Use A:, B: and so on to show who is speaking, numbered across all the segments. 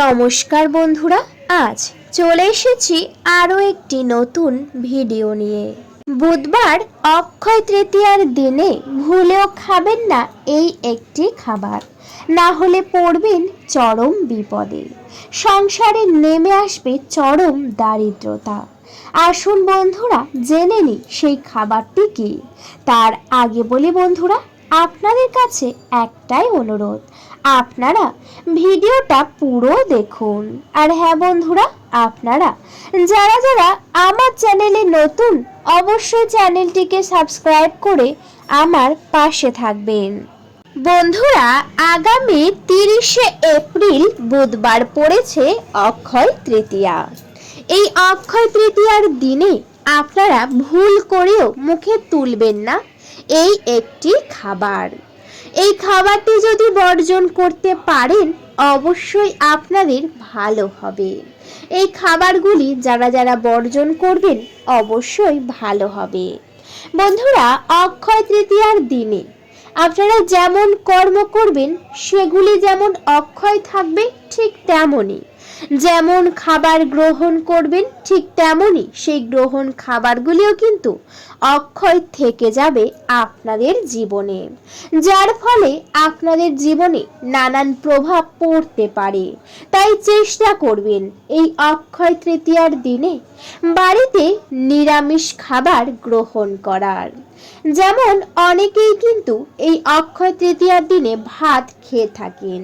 A: নমস্কার বন্ধুরা, আজ চলে এসেছি আরও একটি নতুন ভিডিও নিয়ে। বুধবার অক্ষয় তৃতীয়ার দিনে ভুলেও খাবেন না এই একটি খাবার। না হলে পড়বেন চরম বিপদে। সংসারে নেমে আসবে চরম দারিদ্রতা। আসুন বন্ধুরা, জেনে নি সেই খাবারটি কি। তার আগে বলি বন্ধুরা, আপনাদের কাছে একটাই অনুরোধ আপনারা ভিডিওটা পুরো দেখুন। আর হ্যাঁ বন্ধুরা, আপনারা যারা যারা আমার চ্যানেলে নতুন, অবশ্যই চ্যানেলটিকে সাবস্ক্রাইব করে আমার পাশে থাকবেন। বন্ধুরা, আগামী তিরিশে এপ্রিল বুধবার পড়েছে অক্ষয় তৃতীয়া। এই অক্ষয় তৃতীয়ার দিনে আপনারা ভুল করেও মুখে তুলবেন না, এই একটি খাবার। এই খাবারটি যদি বর্জন করতে পারেন, অবশ্যই আপনাদের ভালো হবে। এই খাবারগুলি যারা যারা বর্জন করবেন, অবশ্যই ভালো হবে। বন্ধুরা, অক্ষয় তৃতীয়ার দিনে আপনারা যেমন কর্ম করবেন, সেগুলি যেমন অক্ষয় থাকবে, ঠিক তেমনই। যেমন খাবার গ্রহণ করবেন, ঠিক তেমনই সেই গ্রহণ খাবারগুলিও কিন্তু অক্ষয় থেকে যাবে আপনাদের জীবনে, যার ফলে আপনাদের জীবনে নানান প্রভাব পড়তে পারে। তাই চেষ্টা করবেন এই অক্ষয় তৃতীয়ার দিনে বাড়িতে নিরামিষ খাবার গ্রহণ করার। যেমন অনেকেই কিন্তু এই অক্ষয় তৃতীয়ার দিনে ভাত খেয়ে থাকেন।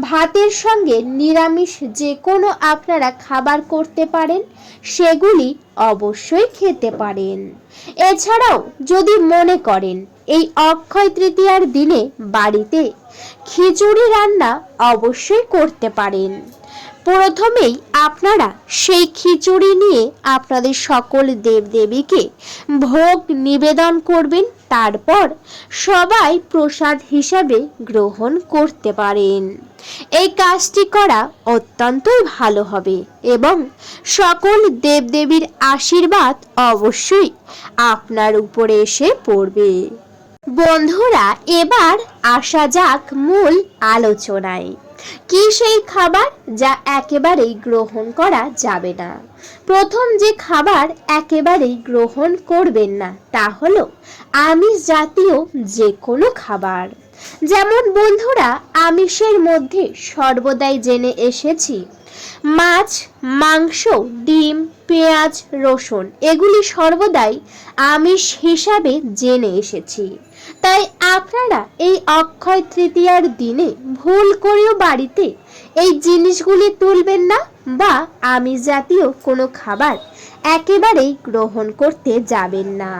A: ভাতের সঙ্গে নিরামিষ যে কোনো আপনারা খাবার করতে পারেন, সেগুলি অবশ্যই খেতে পারেন। এছাড়াও যদি মনে করেন, এই অক্ষয় তৃতীয়ার দিনে বাড়িতে খিচুড়ি রান্না অবশ্যই করতে পারেন। প্রথমেই আপনারা সেই খিচুড়ি নিয়ে আপনাদের সকল দেবদেবীকে ভোগ নিবেদন করবেন, তারপর সবাই প্রসাদ হিসাবে গ্রহণ করতে পারেন। এই কাজটি করা অত্যন্তই ভালো হবে এবং সকল দেবদেবীর আশীর্বাদ অবশ্যই আপনার উপরে এসে পড়বে। বন্ধুরা, এবার আসা যাক মূল আলোচনায়। কি সেই খাবার যা একেবারেই গ্রহণ করা যাবে না? প্রথম যে খাবার একেবারেই গ্রহণ করবেন না, তা হলো আমিষ জাতীয় যে কোনো খাবার। যেমন বন্ধুরা, আমিষের মধ্যে সর্বদাই জেনে এসেছি। মাছ, মাংস, ডিম, পেঁয়াজ, রসুন, এগুলি সর্বদাই আমিষ হিসাবে জেনে এসেছি। তাই আপনারা এই অক্ষয় তৃতীয়ার দিনে ভুল করেও বাড়িতে এই জিনিসগুলি তুলবেন না বা আমিষ জাতীয় কোনো খাবার একেবারেই গ্রহণ করতে যাবেন না।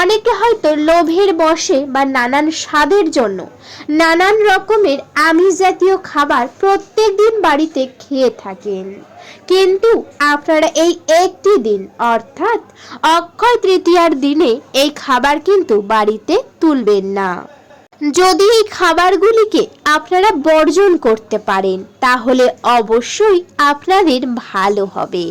A: অনেকে হয়তো লোভের বসে বা নানান স্বাদের জন্য নানান রকমের আমিষ জাতীয় খাবার প্রত্যেক দিন বাড়িতে খেয়ে থাকেন। কিন্তু আপনারা এই একটি দিন, অর্থাৎ অক্ষয় তৃতীয়ার দিনে এই খাবার কিন্তু বাড়িতে তুলবেন না। যদি এই খাবারগুলিকে আপনারা বর্জন করতে পারেন, তাহলে অবশ্যই আপনাদের ভালো হবে।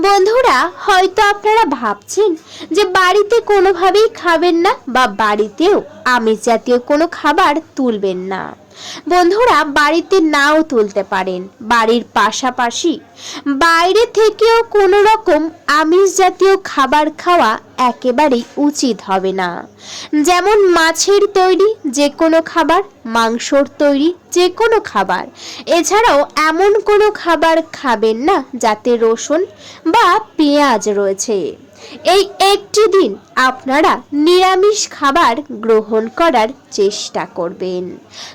A: বন্ধুরা, হয়তো আপনারা ভাবছেন যে বাড়িতে কোনোভাবেই খাবেন না বা বাড়িতেও আমিষ জাতীয় কোনো খাবার তুলবেন না। বন্ধুরা, বাড়িতে নাও তুলতে পারেন। বাড়ির পাশাপাশি বাইরে থেকেও কোনো রকম আমিষ জাতীয় খাবার খাওয়া একেবারেই উচিত হবে না। যেমন মাছের তৈরি যে কোনো খাবার, মাংসর তৈরি যে কোনো খাবার। এছাড়াও এমন কোনো খাবার খাবেন না যাতে রসুন বা পেঁয়াজ রয়েছে। এই একটি দিন আপনারা নিরামিষ খাবার গ্রহণ করার চেষ্টা করবেন।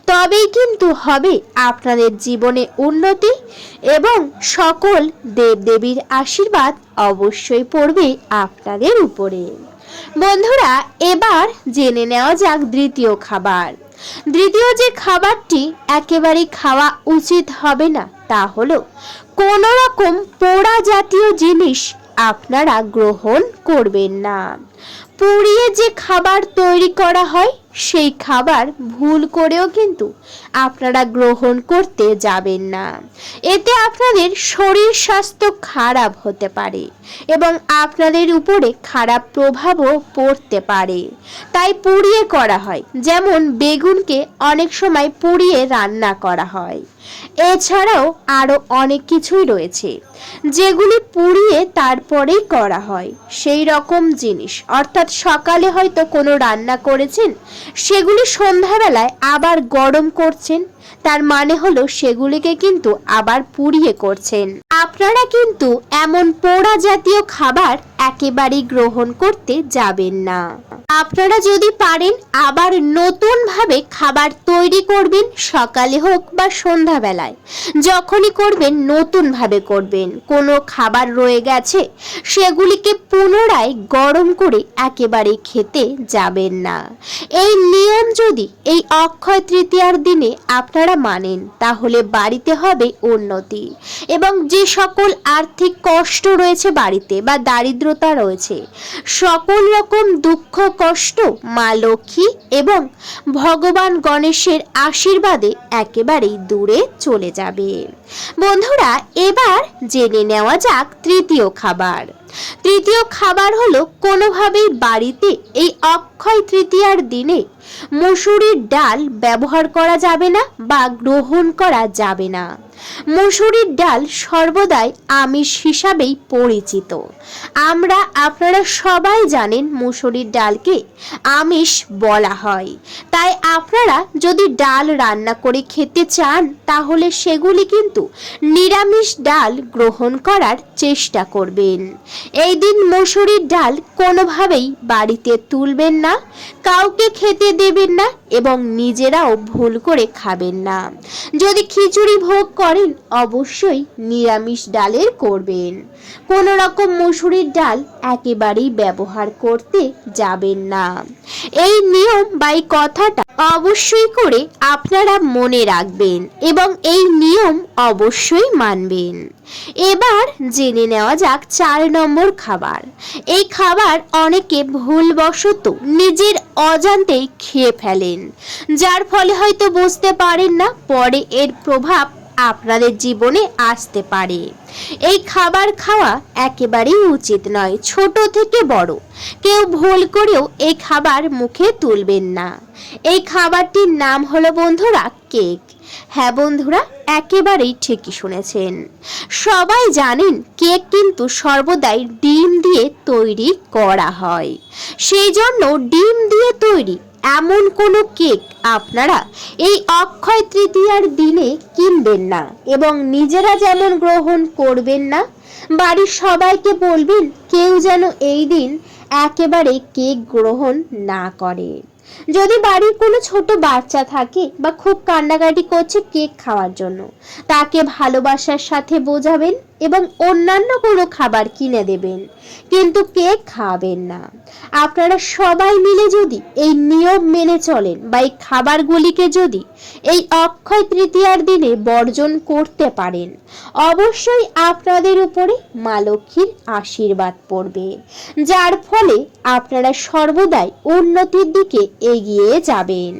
A: তবেই কিন্তু হবে আপনাদের জীবনে উন্নতি এবং সকল দেবদেবীর আশীর্বাদ অবশ্যই পড়বে আপনাদের উপরে। বন্ধুরা, এবার জেনে নেওয়া যাক দ্বিতীয় খাবার। দ্বিতীয় যে খাবারটি একেবারেই খাওয়া উচিত হবে না, তা হলো কোনো রকম পোড়া জাতীয় জিনিস আপনারা গ্রহণ করবেন না। পুড়িয়ে যে খাবার তৈরি করা হয়, সেই খাবার ভুল করেও কিন্তু আপনারা গ্রহণ করতে যাবেন না। এতে আপনাদের শরীর স্বাস্থ্য খারাপ হতে পারে এবং আপনাদের উপরে খারাপ প্রভাবও পড়তে পারে। তাই পুড়িয়ে করা হয়, যেমন বেগুনকে অনেক সময় পুড়িয়ে রান্না করা হয়। এছাড়াও আরও অনেক কিছুই রয়েছে, যেগুলি পুড়িয়ে তারপরেই করা হয়। সেই রকম জিনিস, অর্থাৎ সকালে হয়তো কোনো রান্না করেছেন, সেগুলি সন্ধ্যাবেলায় আবার গরম করছেন তার মানে হলো সেগুলিকে কিন্তু আবার পুড়িয়ে করছেন। আপনারা কিন্তু এমন পোড়া জাতীয় খাবার একেবারেই গ্রহণ করতে যাবেন না। আপনারা যদি পারেন আবার নতুন ভাবে খাবার তৈরি করবেন সকালে হোক বা সন্ধ্যাবেলায়। যখনই করবেন নতুন ভাবে করবেন। কোনো খাবার রয়ে গেছে, সেগুলিকে পুনরায় গরম করে একেবারে খেতে যাবেন না। এই নিয়ম যদি এই অক্ষয় তৃতীয়ার দিনে আপনারা মানেন, তাহলে বাড়িতে হবে উন্নতি। এবং যে সকল আর্থিক কষ্ট রয়েছে বাড়িতে বা দারিদ্রতা রয়েছে, সকল রকম দুঃখ, কষ্ট মা লক্ষ্মী এবং ভগবান গণেশের আশীর্বাদে একেবারেই দূরে চলে যাবে। বন্ধুরা, এবার জেনে নেওয়া যাক তৃতীয় খাবার। তৃতীয় খাবার হলো কোনোভাবেই বাড়িতে এই অক্ষয় তৃতীয়ার দিনে মসুরির ডাল ব্যবহার করা যাবে না বা গ্রহণ করা যাবে না। মসুরির ডাল সর্বদাই আমিষ হিসাবেই পরিচিত। আমরা, আপনারা সবাই জানেন মসুরির ডালকে আমিষ বলা হয়। তাই আপনারা যদি ডাল রান্না করে খেতে চান, তাহলে সেগুলি কিন্তু নিরামিষ ডাল গ্রহণ করার চেষ্টা করবেন। এই দিন মসুরির ডাল কোনোভাবেই বাড়িতে তুলবেন না, কাউকে খেতে দেবেন না এবং নিজেরাও ভুল করে খাবেন না। যদি খিচুড়ি ভোগ করেন, অবশ্যই নিরামিষ ডালের করবেন। কোনো রকম মসুরির ডাল একেবারেই ব্যবহার করতে যাবেন না। এই নিয়ম বা এই কথাটা অবশ্যই করে আপনারা মনে রাখবেন এবং এই নিয়ম অবশ্যই মানবেন। এবার জেনে নেওয়া যাক চার নম্বর খাবার। এই খাবার অনেকে ভুলবশত নিজের অজান্তেই খেয়ে ফেলেন। যার ফলে হয়তো বুঝতে পারেন না, পরে এর প্রভাব আপনাদের জীবনে আসতে পারে। এই খাবার খাওয়া একেবারেই উচিত নয়, ছোট থেকে বড়। কেউ ভুল করেও এই খাবার মুখে তুলবেন না। এই খাবারটির নাম হলো বন্ধুরা কেক। হ্যাঁ বন্ধুরা, একেবারেই ঠিকই শুনেছেন। সবাই জানেন কেক কিন্তু সর্বদাই ডিম দিয়ে তৈরি করা হয়। সেই জন্য ডিম দিয়ে তৈরি এমন কোনো কেক আপনারা এই অক্ষয় তৃতীয়ার দিনে কিনবেন না এবং নিজেরা যেমন গ্রহণ করবেন না, বাড়ির সবাইকে বলবেন কেউ যেন এই দিন একেবারে কেক গ্রহণ না করে। যদি বাড়ির কোনো ছোট বাচ্চা থাকে বা খুব কান্নাকাটি করছে কেক খাওয়ার জন্য, তাকে ভালোবাসার সাথে বোঝাবেন এবং অন্যান্য কোনো খাবার কিনে দেবেন, কিন্তু কেক খাবেন না। আপনারা সবাই মিলে যদি এই নিয়ম মেনে চলেন বা এই খাবারগুলিকে যদি এই অক্ষয় তৃতীয়ার দিনে বর্জন করতে পারেন, অবশ্যই আপনাদের উপরে মা লক্ষ্মীর আশীর্বাদ পড়বে, যার ফলে আপনারা সর্বদাই উন্নতির দিকে এগিয়ে যাবেন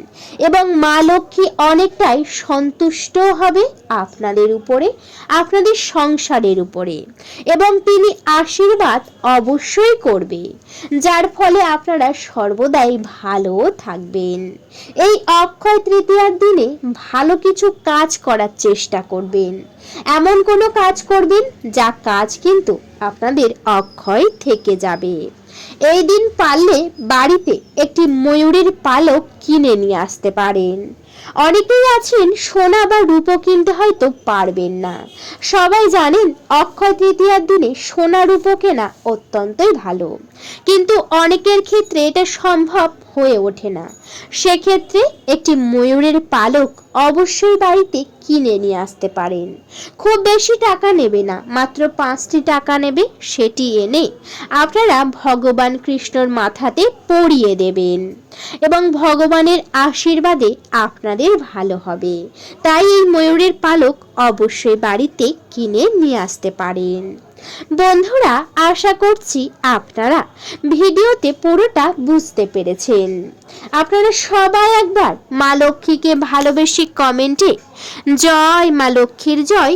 A: এবং মা লক্ষ্মী অনেকটাই সন্তুষ্ট হবে আপনাদের উপরে, আপনাদের সংসারের উপরে। এবং তিনি আশীর্বাদ অবশ্যই করবে, যার ফলে আপনারা সর্বদাই ভালো থাকবেন। এই অক্ষয় তৃতীয়ার দিনে ভালো কিছু কাজ করার চেষ্টা করবেন। এমন কোনো কাজ করবেন, যা কাজ কিন্তু আপনাদের অক্ষয় থেকে যাবে। এই দিন পারলে বাড়িতে একটি ময়ূরের পালক কিনে নিয়ে আসতে পারেন। অনেকেই আছেন, সোনা বা রূপো কিনতে হয়তো পারবেন না। সবাই জানেন, অক্ষয় তৃতীয়ার দিনে সোনা রূপো কেনা অত্যন্তই ভালো। কিন্তু অনেকের ক্ষেত্রে এটা সম্ভব হয়ে ওঠে না। সেক্ষেত্রে একটি ময়ূরের পালক অবশ্যই বাড়িতে কিনে নিয়ে আসতে পারেন। খুব বেশি টাকা নেবে না, মাত্র পাঁচটি টাকা নেবে সেটি এনে আপনারা ভগবান কৃষ্ণর মাথাতে পরিয়ে দেবেন। এবং ভগবানের আশীর্বাদে আপনাদের ভালো হবে। তাই এই ময়ূরের পালক অবশ্যই বাড়িতে কিনে নিয়ে আসতে পারেন। বন্ধুরা, আশা করছি আপনারা ভিডিওতে পুরোটা বুঝতে পেরেছেন। আপনারা সবাই একবার মা লক্ষ্মীকে ভালোবেসে কমেন্টে জয় মা লক্ষ্মীর জয়